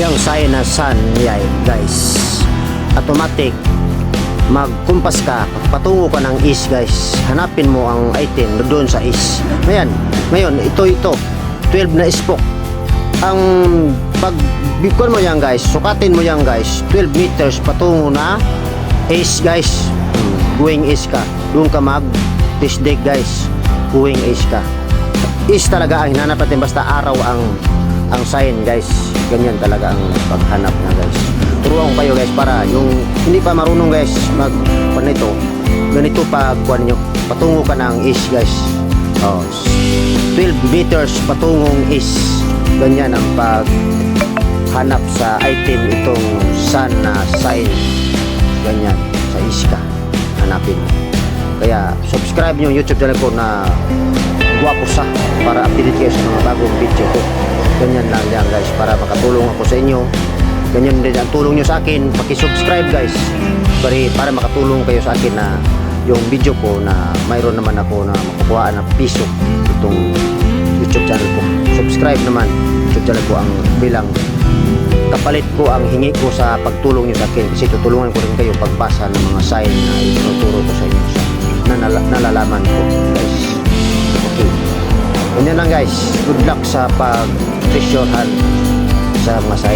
yung sign na sun yan guys. Automatic magkumpas ka patungo ka ng east guys. Hanapin mo ang item doon sa east ngayon ngayon ito ito. 12 na spoke. Ang pag bikuan mo yan guys. Sukatin mo yan guys. 12 meters patungo na east guys. Hmm, going east ka. Doon ka mag test guys. Going east ka. East talaga ang hinanap natin. Basta araw ang ang sign guys ganyan talaga ang paghanap na guys. Turuan ko kayo guys para yung hindi pa marunong guys mag panito ganito pag kuan nyo patungo ka ng east guys. Oh, 12 meters patungong east ganyan ang pag hanap sa item itong sun na sign. Ganyan sa east ka hanapin kaya subscribe nyo youtube channel ko na guwapo sa para update kayo sa mga bagong video ko ganyan lang yan guys para makatulong ako sa inyo. Ganyan din ang tulong nyo sa akin. Pakisubscribe guys para, para makatulong kayo sa akin na yung video ko na mayroon naman ako na makukuhaan ng piso itong youtube channel ko. Subscribe naman. Youtube channel ko ang bilang. Kapalit ko ang hingi ko sa pagtulong nyo sa akin kasi tutulungan ko rin kayo pagbasa ng mga sign na itinuturo ko sa inyo na nala- nalalaman ko lang guys. Good luck sa pag presyohan sa mga sign